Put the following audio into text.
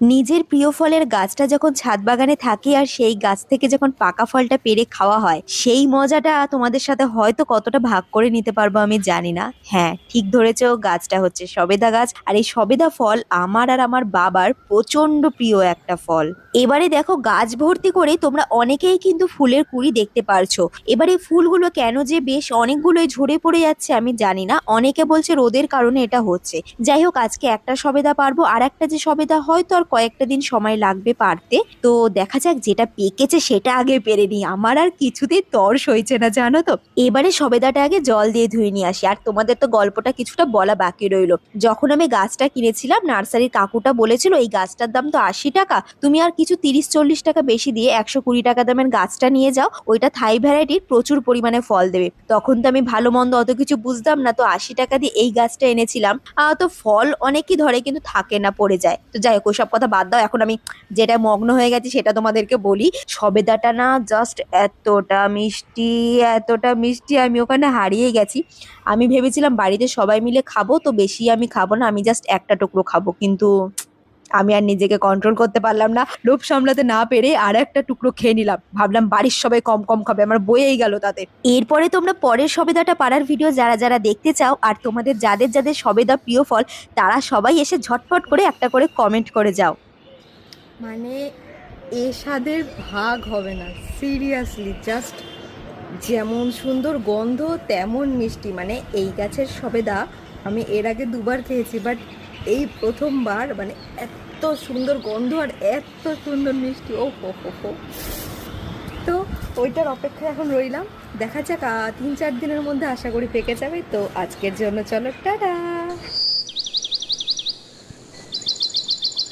নিজের প্রিয় ফলের গাছটা যখন ছাদ বাগানে থাকে আর সেই গাছ থেকে যখন পাকা ফলটা পেরে খাওয়া হয়, সেই মজাটা তোমাদের সাথে হয়তো কতটা ভাগ করে নিতে পারব আমি জানি না। হ্যাঁ ঠিক ধরেছো, গাছটা হচ্ছে সবেদা গাছ। আর এই সবেদা ফল আমার আর আমার বাবার প্রচণ্ড প্রিয় একটা ফল। এবারে দেখো, গাছ ভর্তি করে তোমরা অনেকেই কিন্তু ফুলের কুড়ি দেখতে পারছ। এবারে ফুলগুলো কেন যে বেশ অনেকগুলোই ঝরে পড়ে যাচ্ছে আমি জানি না। অনেকে বলছে রোদের কারণে এটা হচ্ছে। যাই হোক, আজকে একটা সবেদা পারব আর একটা যে সবেদা হয়তো আর কয়েকটা দিন সময় লাগবে পারতে। তো দেখা যাক যেটা পেকেছে সেটা আগে পেরে নি আমার আর কিছুতেই তর্স হয়েছে না, জানো তো? এবারে সবেদাটা আগে জল দিয়ে ধুয়ে নিয়ে আসি। আর তোমাদের তো গল্পটা কিছুটা বলা বাকি রইল। যখন আমি গাছটা কিনেছিলাম, নার্সারির কাকুটা বলেছিল, এই গাছটার দাম তো আশি টাকা। তুমি আর কিছু তিরিশ চল্লিশ টাকা বেশি দিয়ে একশো কুড়ি টাকা দামের গাছটা নিয়ে যাও। ওইটা থাই ভ্যারাইটির প্রচুর পরিমাণে ফল দেবে। তখন তো আমি ভালো মন্দ অত কিছু বুঝতাম না। তো আশি টাকা দিয়ে এই গাছটা এনেছিলাম। তো ফল অনেকই ধরে, কিন্তু থাকে না, পড়ে যায়। তো যাই হোক, ওইসব কথা বাদ দাও। এখন আমি যেটা মগ্ন হয়ে গেছি সেটা তোমাদেরকে বলি। সবেদাটা না জাস্ট এতটা মিষ্টি এতটা মিষ্টি আমি ওখানে হারিয়ে গেছি। আমি ভেবেছিলাম বাড়িতে সবাই মিলে খাব, তো বেশি আমি খাব না, আমি জাস্ট একটা টুকরো খাব। কিন্তু আমি আর নিজেকে কন্ট্রোল করতে পারলাম না। লোভ সামলাতে না পেরে আর একটা টুকরো খেয়ে নিলাম। ভাবলাম বাড়ির সবাই কম কম খাবে, আমার বয়েই গেল তাতে এরপরে তোমরা পরের সবেদাটা পাড়ার ভিডিও যারা যারা দেখতে চাও, আর তোমাদের যাদের যাদের সবেদা প্রিয় ফল, তারা সবাই এসে ঝটফট করে একটা করে কমেন্ট করে যাও। মানে এ স্বাদের ভাগ হবে না। সিরিয়াসলি জাস্ট যেমন সুন্দর গন্ধ, তেমন মিষ্টি। মানে এই গাছের সবেদা আমি এর আগে দুবার খেয়েছি বাট এই প্রথমবার মানে এত সুন্দর গন্ধ আর এত সুন্দর মিষ্টি। ও হো হো হো তো ওইটার অপেক্ষায় এখন রইলাম। দেখা যাক তিন চার দিনের মধ্যে আশা করি পেকে যাবে। তো আজকের জন্য চলো, টাটা!